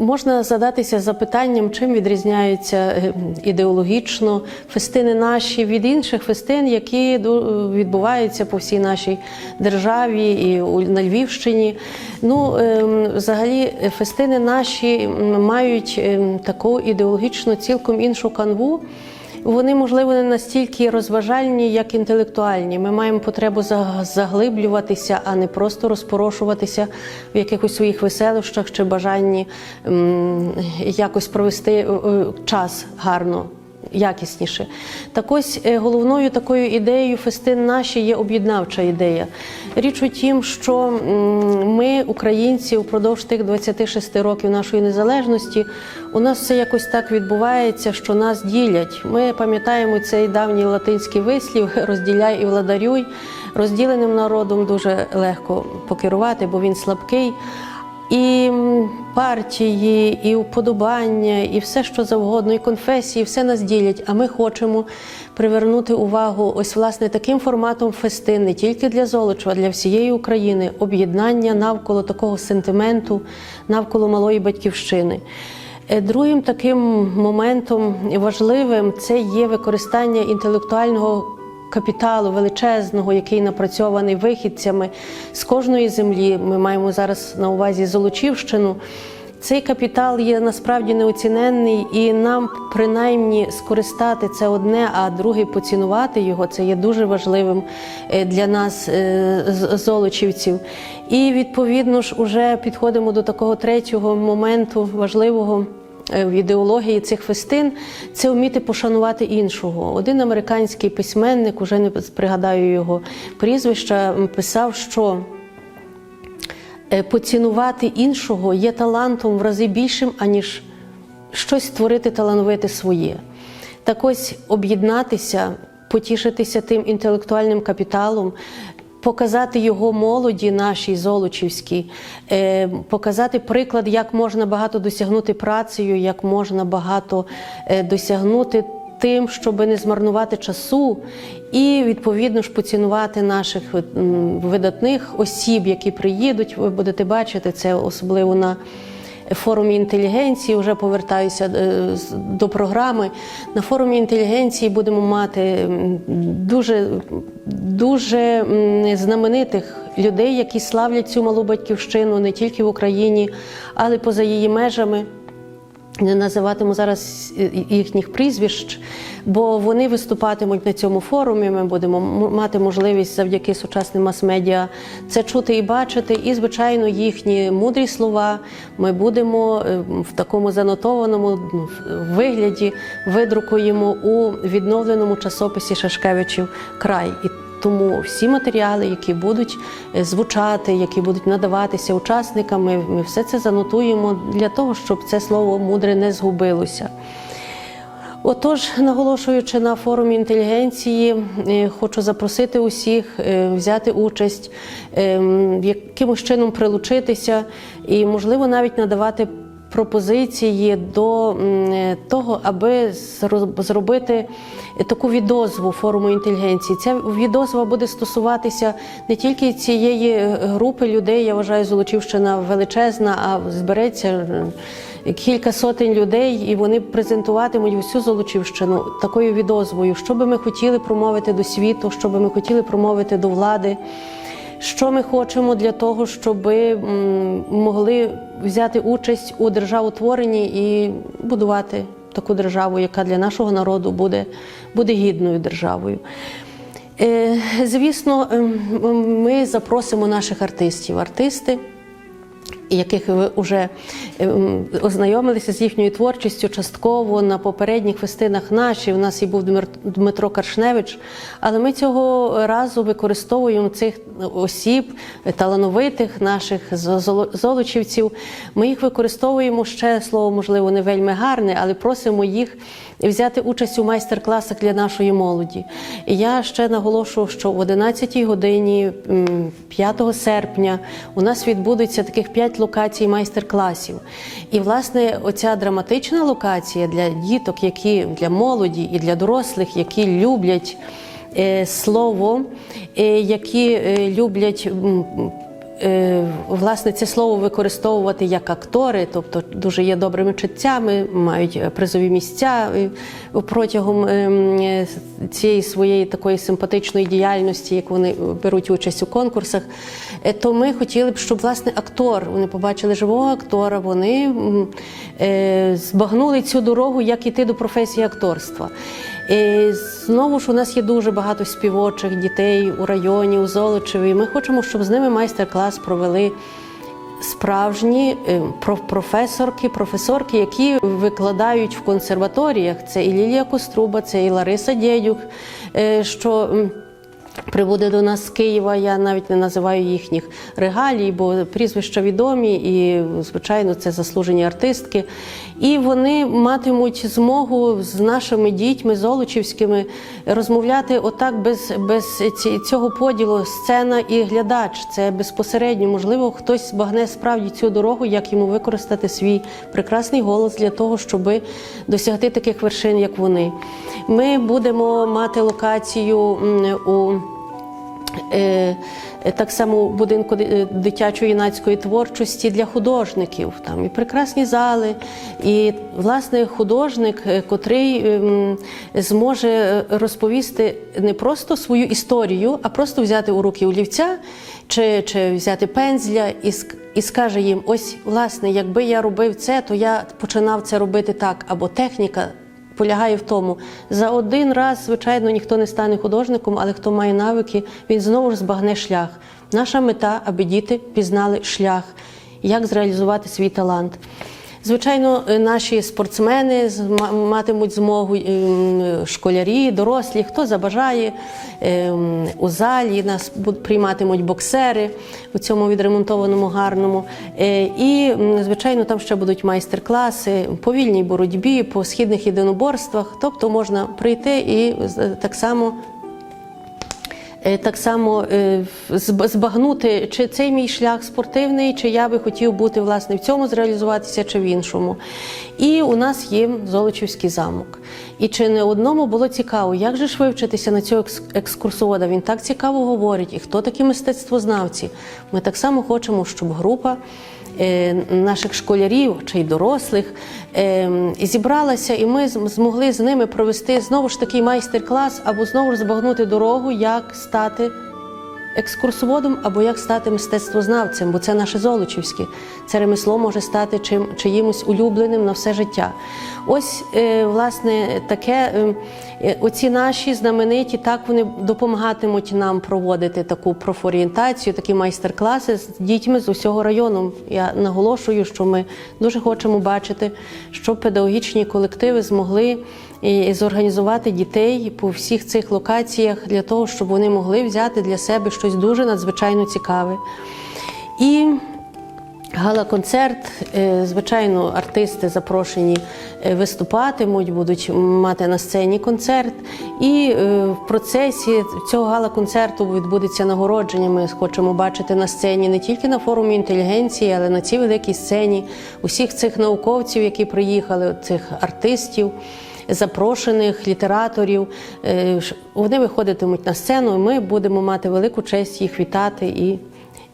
Можна задатися запитанням, чим відрізняються е, ідеологічно фестини наші від інших фестин, які відбуваються по всій нашій державі і на Львівщині. Ну, ем, взагалі, фестини наші мають ем, таку ідеологічно цілком іншу канву. Вони, можливо, не настільки розважальні, як інтелектуальні. Ми маємо потребу за- заглиблюватися, а не просто розпорошуватися в якихось своїх веселощах чи бажанні якось провести е, е, час гарно. Якісніше. Так ось е, головною такою ідеєю фестин наші є об'єднавча ідея. Річ у тім, що ми, українці, впродовж тих 26 років нашої незалежності, у нас все якось так відбувається, що нас ділять. Ми пам'ятаємо цей давній латинський вислів розділяй і владарюй. Розділеним народом дуже легко покерувати, бо він слабкий. І партії, і вподобання, і все, що завгодно, і конфесії, все нас ділять. А ми хочемо привернути увагу ось власне таким форматом фестин, не тільки для Золочева, для всієї України, об'єднання навколо такого сентименту, навколо малої батьківщини. Е, Другим таким моментом важливим це є використання інтелектуального капіталу величезного, який напрацьований вихідцями з кожної землі. Ми маємо зараз на увазі Золочівщину. Цей капітал є насправді неоціненний, і нам принаймні скористати це одне, а друге поцінувати його. Це є дуже важливим е, для нас, е, золочівців. І відповідно ж уже підходимо до такого третього моменту важливого е, в ідеології цих фестин це вміти пошанувати іншого. Один американський письменник, уже не пригадаю його прізвища, писав, що поцінувати іншого є талантом в рази більшим, аніж щось створити талановите своє. Так ось об'єднатися, потішитися тим інтелектуальним капіталом. Показати його молоді, нашій золочівській, е, показати приклад, як можна багато досягнути працею, як можна багато е, досягнути тим, щоб не змарнувати часу, і відповідно ж поцінувати наших видатних осіб, які приїдуть. Ви будете бачити це особливо на форумі інтелігенції. Вже повертаюся е, до програми. На форумі інтелігенції будемо мати дуже, дуже знаменитих людей, які славлять цю малу батьківщину не тільки в Україні, але й поза її межами. Не називатиму зараз їхніх прізвищ, бо вони виступатимуть на цьому форумі. Ми будемо мати можливість завдяки сучасним мас-медіа це чути і бачити. І, звичайно, їхні мудрі слова ми будемо е, в такому занотованому вигляді видрукуємо у відновленому часописі Шашкевичів край. Тому всі матеріали, які будуть е, звучати, які будуть надаватися учасниками, ми все це занотуємо для того, щоб це слово мудре не згубилося. Отож, наголошуючи на форумі інтелігенції, е, хочу запросити усіх е, взяти участь, е, якимось чином прилучитися і, можливо, навіть надавати пропозиції до того, аби зро- зробити таку відозву форуму інтелігенції. Ця відозва буде стосуватися не тільки цієї групи людей. Я вважаю, Золочівщина величезна, а збереться. Кілька сотень людей, і вони презентуватимуть всю Золочівщину такою відозвою, що би ми хотіли промовити до світу, що би ми хотіли промовити до влади, що ми хочемо для того, щоб могли взяти участь у державотворенні і будувати таку державу, яка для нашого народу буде, буде гідною державою. Е, Звісно, ем, ми запросимо наших артистів. Артисти яких ви вже ем, ознайомилися з їхньою творчістю частково на попередніх фестинах наші. У нас і був Дмитро Каршневич. Але ми цього разу використовуємо цих осіб, талановитих наших золочівців. Ми їх використовуємо ще слово, можливо, не вельми гарне, але просимо їх взяти участь у майстер-класах для нашої молоді. І я ще наголошую, що в 11 годині 5 серпня у нас відбудеться таких 5 локацій майстер-класів. І, власне, оця драматична локація для діток, які для молоді і для дорослих, які люблять е, слово, е, які е, люблять. Е, власне це слово використовувати як актори, тобто дуже є добрими читцями, мають е, призові місця е, протягом цієї своєї такої симпатичної діяльності, як вони беруть участь у конкурсах, то ми хотіли б, щоб власне актор, вони побачили живого актора, вони збагнули цю дорогу, як іти до професії акторства. І знову ж у нас є дуже багато співочих дітей у районі, у Золочеві. Ми хочемо, щоб з ними майстер-клас провели справжні е, професорки, професорки, які викладають в консерваторіях. Це і Лілія Коструба, це і Лариса Дєдюк, е, що прибуде до нас з Києва. Я навіть не називаю їхніх регалій, бо прізвища відомі, і, звичайно, це заслужені артистки. І вони матимуть змогу з нашими дітьми золочівськими розмовляти отак без, без цього поділу сцена і глядач. Це безпосередньо. Можливо, хтось збагне справді цю дорогу, як йому використати свій прекрасний голос для того, щоб досягти таких вершин, як вони. Ми будемо мати локацію у. Е, е, Так само будинку ди- дитячо-юнацької творчості для художників. Там і прекрасні зали, і власне художник, е, котрий ем, зможе е, розповісти не просто свою історію, а просто взяти у руки олівця чи, чи взяти пензля і, і скаже їм: ось, власне, якби я робив це, то я починав це робити так, або техніка полягає в тому, за один раз, звичайно, ніхто не стане художником, але хто має навики, він знову ж збагне шлях. Наша мета, аби діти пізнали шлях, як зреалізувати свій талант. Звичайно, е, наші спортсмени матимуть змогу, школярі, дорослі, хто забажає ем, у залі. Нас прийматимуть боксери у цьому відремонтованому гарному. Е, І, звичайно, там ще будуть майстер-класи по вільній боротьбі, по східних єдиноборствах. Тобто можна прийти і так само так само е, збагнути, чи цей мій шлях спортивний, чи я би хотів бути власне в цьому зреалізуватися, чи в іншому. І у нас є Золочівський замок. І чи не одному було цікаво, як же ж вивчитися на цього екскурсовода? Він так цікаво говорить, і хто такі мистецтвознавці? Ми так само хочемо, щоб група е, наших школярів чи й дорослих е, зібралася, і ми змогли з ними провести знову ж такий майстер-клас або знову розбагнути збагнути дорогу, як стати екскурсоводом або як стати мистецтвознавцем, бо це наше золочівське. Це ремесло може стати чим чиїмось улюбленим на все життя. Ось, е, власне, таке е, е, оці наші знамениті, так вони допомагатимуть нам проводити таку профорієнтацію, такі майстер-класи з дітьми з усього району. Я наголошую, що ми дуже хочемо бачити, щоб педагогічні колективи змогли і зорганізувати дітей по всіх цих локаціях для того, щоб вони могли взяти для себе щось дуже надзвичайно цікаве. І Гала-концерт, е, звичайно, артисти запрошені е, виступатимуть, будуть мати на сцені концерт. І е, в процесі цього гала-концерту відбудеться нагородження. Ми хочемо бачити на сцені не тільки на форумі інтелігенції, але на цій великій сцені усіх цих науковців, які приїхали, цих артистів. Запрошених літераторів, Е, вони виходитимуть на сцену, і ми будемо мати велику честь їх вітати і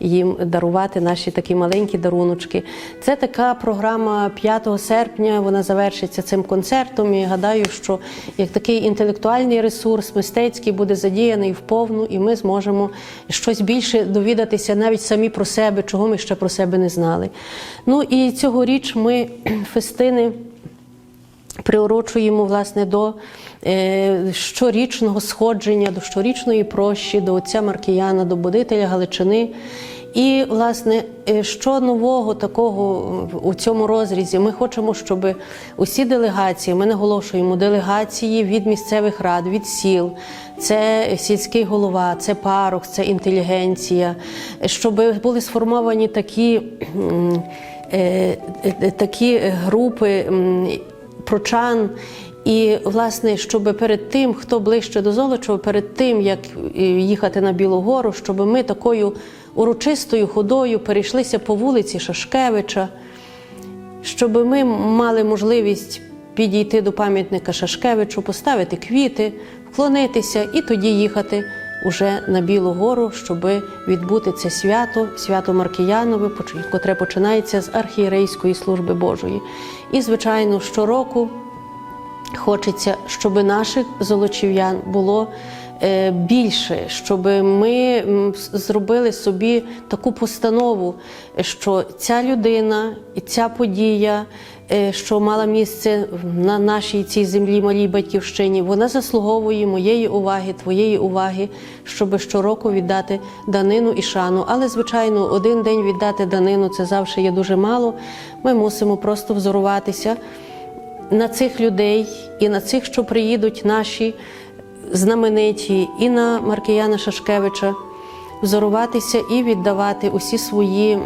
їм дарувати наші такі маленькі даруночки. Це така програма 5 серпня. Вона завершиться цим концертом. І гадаю, що як такий інтелектуальний ресурс, мистецький буде задіяний в повну, і ми зможемо щось більше довідатися навіть самі про себе, чого ми ще про себе не знали. Ну і цьогоріч ми фестини приурочуємо власне до е, щорічного сходження, до щорічної прощі, до отця Маркіяна, до будителя Галичини. І, власне, е, що нового такого у цьому розрізі? Ми хочемо, щоб усі делегації, ми наголошуємо, делегації від місцевих рад, від сіл, це сільський голова, це парох, це інтелігенція, щоб були сформовані такі, е, такі групи. Прочан. І, власне, щоб перед тим, хто ближче до Золочева, перед тим, як е, їхати на Білу гору, щоб ми такою урочистою ходою перейшлися по вулиці Шашкевича, щоб ми мали можливість підійти до пам'ятника Шашкевичу, поставити квіти, вклонитися і тоді їхати уже на Білу гору, щоб відбути це свято, свято Маркіянове, котре починається з архієрейської служби Божої. І, звичайно, щороку хочеться, щоб наших золочів'ян було е, більше, щоб ми зробили собі таку постанову, що ця людина і ця подія, що мала місце на нашій цій землі, малій батьківщині, вона заслуговує моєї уваги, твоєї уваги, щоб щороку віддати данину і шану. Але, звичайно, один день віддати данину це завжди є дуже мало. Ми мусимо просто взоруватися на цих людей і на цих, що приїдуть наші знамениті, і на Маркіяна Шашкевича, взоруватися і віддавати усі свої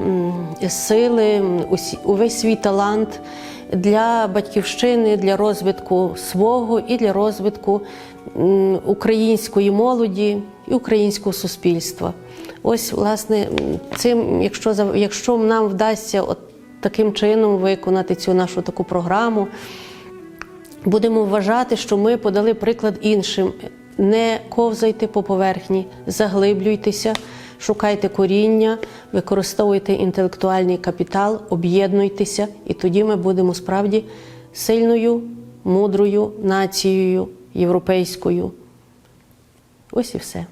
сили, усі, увесь свій талант для батьківщини, для розвитку свого і для розвитку української молоді і українського суспільства. Ось, власне, цим, якщо, якщо нам вдасться от таким чином виконати цю нашу таку програму, будемо вважати, що ми подали приклад іншим. Не ковзайте по поверхні, заглиблюйтеся, шукайте коріння, використовуйте інтелектуальний капітал, об'єднуйтеся, і тоді ми будемо справді сильною, мудрою нацією європейською. Ось і все.